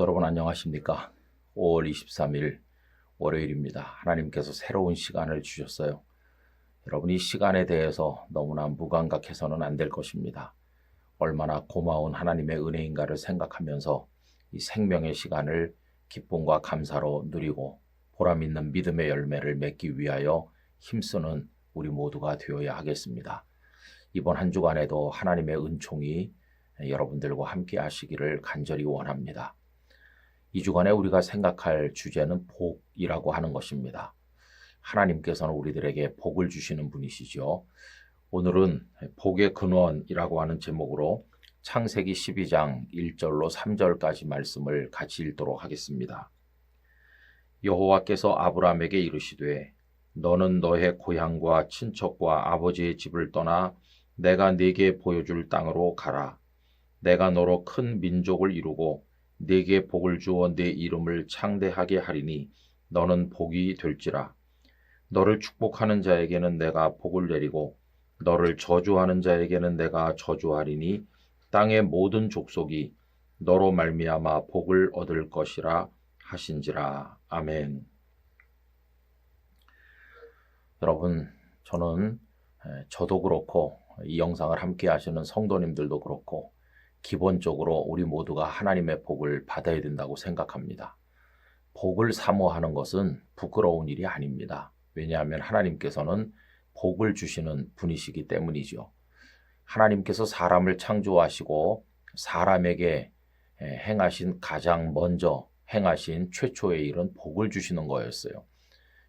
성도 여러분 안녕하십니까? 5월 23일 월요일입니다. 하나님께서 새로운 시간을 주셨어요. 여러분 이 시간에 대해서 너무나 무감각해서는 안 될 것입니다. 얼마나 고마운 하나님의 은혜인가를 생각하면서 이 생명의 시간을 기쁨과 감사로 누리고 보람 있는 믿음의 열매를 맺기 위하여 힘쓰는 우리 모두가 되어야 하겠습니다. 이번 한 주간에도 하나님의 은총이 여러분들과 함께 하시기를 간절히 원합니다. 이 주간에 우리가 생각할 주제는 복이라고 하는 것입니다. 하나님께서는 우리들에게 복을 주시는 분이시죠. 오늘은 복의 근원이라고 하는 제목으로 창세기 12장 1절로 3절까지 말씀을 같이 읽도록 하겠습니다. 여호와께서 아브라함에게 이르시되 너는 너의 고향과 친척과 아버지의 집을 떠나 내가 네게 보여줄 땅으로 가라. 내가 너로 큰 민족을 이루고 네게 복을 주어 네 이름을 창대하게 하리니 너는 복이 될지라. 너를 축복하는 자에게는 내가 복을 내리고 너를 저주하는 자에게는 내가 저주하리니 땅의 모든 족속이 너로 말미암아 복을 얻을 것이라 하신지라. 아멘. 여러분, 저는 저도 그렇고 이 영상을 함께 하시는 성도님들도 그렇고 기본적으로 우리 모두가 하나님의 복을 받아야 된다고 생각합니다. 복을 사모하는 것은 부끄러운 일이 아닙니다. 왜냐하면 하나님께서는 복을 주시는 분이시기 때문이죠. 하나님께서 사람을 창조하시고 사람에게 행하신 가장 먼저 행하신 최초의 일은 복을 주시는 거였어요.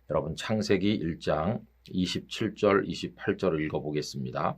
여러분 창세기 1장 27절 28절을 읽어보겠습니다.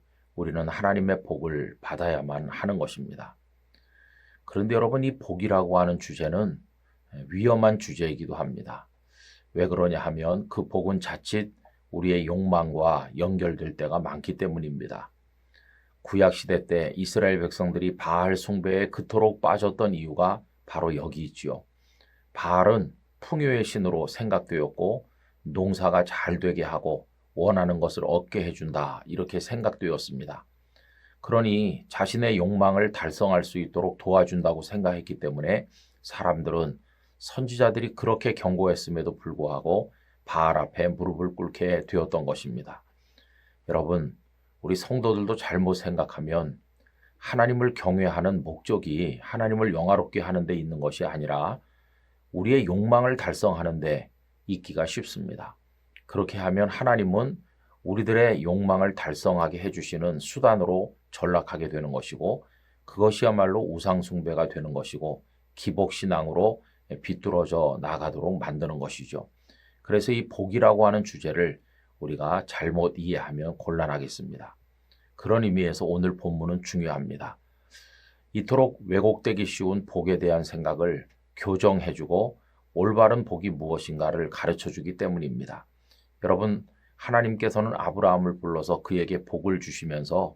우리는 하나님의 복을 받아야만 하는 것입니다. 그런데 여러분 이 복이라고 하는 주제는 위험한 주제이기도 합니다. 왜 그러냐 하면 그 복은 자칫 우리의 욕망과 연결될 때가 많기 때문입니다. 구약 시대 때 이스라엘 백성들이 바알 숭배에 그토록 빠졌던 이유가 바로 여기 있지요. 바알은 풍요의 신으로 생각되었고 농사가 잘 되게 하고 원하는 것을 얻게 해준다. 이렇게 생각되었습니다. 그러니 자신의 욕망을 달성할 수 있도록 도와준다고 생각했기 때문에 사람들은 선지자들이 그렇게 경고했음에도 불구하고 바알 앞에 무릎을 꿇게 되었던 것입니다. 여러분, 우리 성도들도 잘못 생각하면 하나님을 경외하는 목적이 하나님을 영화롭게 하는 데 있는 것이 아니라 우리의 욕망을 달성하는 데 있기가 쉽습니다. 그렇게 하면 하나님은 우리들의 욕망을 달성하게 해주시는 수단으로 전락하게 되는 것이고 그것이야말로 우상숭배가 되는 것이고 기복신앙으로 비뚤어져 나가도록 만드는 것이죠. 그래서 이 복이라고 하는 주제를 우리가 잘못 이해하면 곤란하겠습니다. 그런 의미에서 오늘 본문은 중요합니다. 이토록 왜곡되기 쉬운 복에 대한 생각을 교정해주고 올바른 복이 무엇인가를 가르쳐 주기 때문입니다. 여러분, 하나님께서는 아브라함을 불러서 그에게 복을 주시면서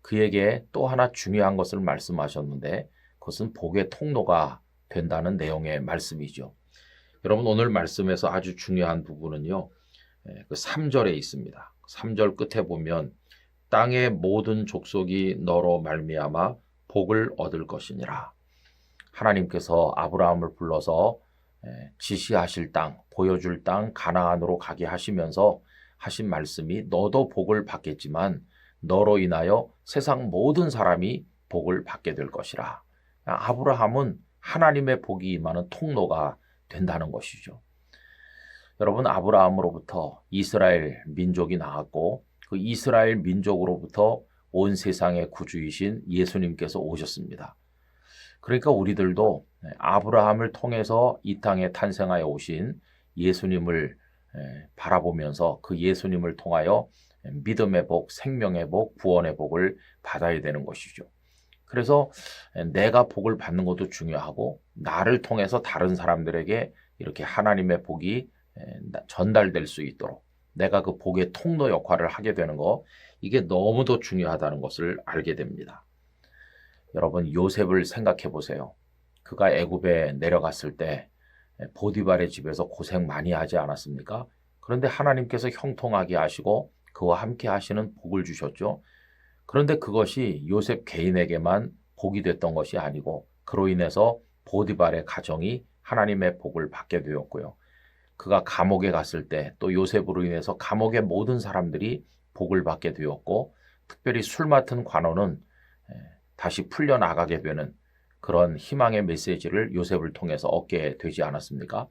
그에게 또 하나 중요한 것을 말씀하셨는데 그것은 복의 통로가 된다는 내용의 말씀이죠. 여러분, 오늘 말씀에서 아주 중요한 부분은요, 예, 그 3절에 있습니다. 3절 끝에 보면 땅의 모든 족속이 너로 말미암아 복을 얻을 것이니라. 하나님께서 아브라함을 불러서 예, 지시하실 땅, 보여줄 땅 가나안으로 가게 하시면서 하신 말씀이 너도 복을 받겠지만 너로 인하여 세상 모든 사람이 복을 받게 될 것이라. 아브라함은 하나님의 복이 임하는 통로가 된다는 것이죠. 여러분 아브라함으로부터 이스라엘 민족이 나왔고 그 이스라엘 민족으로부터 온 세상의 구주이신 예수님께서 오셨습니다. 그러니까 우리들도 아브라함을 통해서 이 땅에 탄생하여 오신 예수님을 바라보면서 그 예수님을 통하여 믿음의 복, 생명의 복, 구원의 복을 받아야 되는 것이죠. 그래서 내가 복을 받는 것도 중요하고 나를 통해서 다른 사람들에게 이렇게 하나님의 복이 전달될 수 있도록 내가 그 복의 통로 역할을 하게 되는 거 이게 너무도 중요하다는 것을 알게 됩니다. 여러분 요셉을 생각해 보세요. 그가 애굽에 내려갔을 때 보디발의 집에서 고생 많이 하지 않았습니까? 그런데 하나님께서 형통하게 하시고 그와 함께 하시는 복을 주셨죠. 그런데 그것이 요셉 개인에게만 복이 됐던 것이 아니고 그로 인해서 보디발의 가정이 하나님의 복을 받게 되었고요. 그가 감옥에 갔을 때 또 요셉으로 인해서 감옥의 모든 사람들이 복을 받게 되었고 특별히 술 맡은 관원은 에, 다시 풀려나가게 되는 그런 희망의 메시지를 요셉을 통해서 얻게 되지 않았습니까?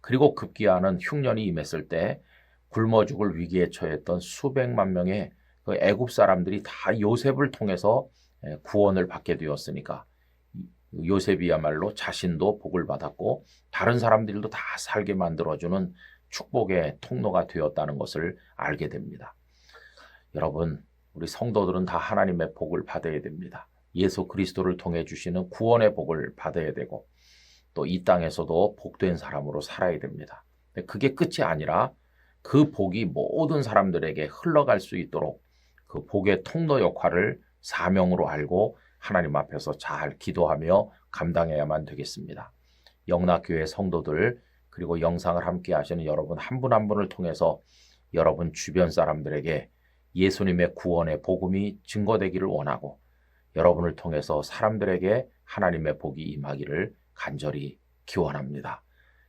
그리고 급기야는 흉년이 임했을 때 굶어 죽을 위기에 처했던 수백만 명의 그 애굽 사람들이 다 요셉을 통해서 에, 구원을 받게 되었으니까 이- 요셉이야말로 자신도 복을 받았고 다른 사람들도 다 살게 만들어주는 축복의 통로가 되었다는 것을 알게 됩니다. 여러분, 우리 성도들은 다 하나님의 복을 받아야 됩니다. 예수 그리스도를 통해 주시는 구원의 복을 받아야 되고 또 이 땅에서도 복된 사람으로 살아야 됩니다. 그게 끝이 아니라 그 복이 모든 사람들에게 흘러갈 수 있도록 그 복의 통로 역할을 사명으로 알고 하나님 앞에서 잘 기도하며 감당해야만 되겠습니다. 영락교회 성도들 그리고 영상을 함께 하시는 여러분 한 분한 분을 통해서 여러분 주변 사람들에게 예수님의 구원의 복음이 증거되기를 원하고 여러분을 통해서 사람들에게 하나님의 복이 임하기를 간절히 기원합니다.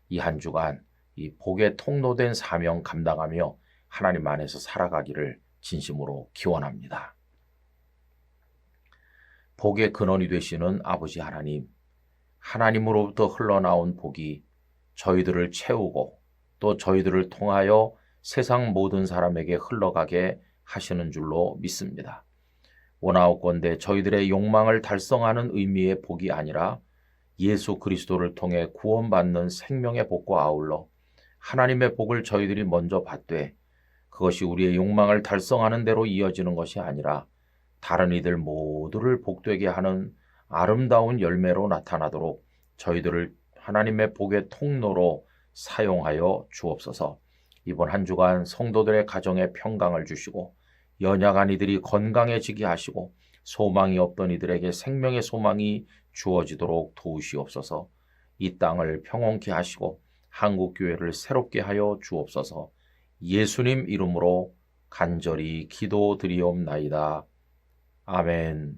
이 한 주간 이 복의 통로된 사명 감당하며 하나님 안에서 살아가기를 진심으로 기원합니다. 복의 근원이 되시는 아버지 하나님, 하나님으로부터 흘러나온 복이 저희들을 채우고 또 저희들을 통하여 세상 모든 사람에게 흘러가게 하시는 줄로 믿습니다. 원하옵건대 저희들의 욕망을 달성하는 의미의 복이 아니라 예수 그리스도를 통해 구원받는 생명의 복과 아울러 하나님의 복을 저희들이 먼저 받되 그것이 우리의 욕망을 달성하는 대로 이어지는 것이 아니라 다른 이들 모두를 복되게 하는 아름다운 열매로 나타나도록 저희들을 하나님의 복의 통로로 사용하여 주옵소서. 이번 한 주간 성도들의 가정에 평강을 주시고 연약한 이들이 건강해지게 하시고 소망이 없던 이들에게 생명의 소망이 주어지도록 도우시옵소서. 이 땅을 평온케 하시고 한국 교회를 새롭게 하여 주옵소서. 예수님 이름으로 간절히 기도드리옵나이다. 아멘.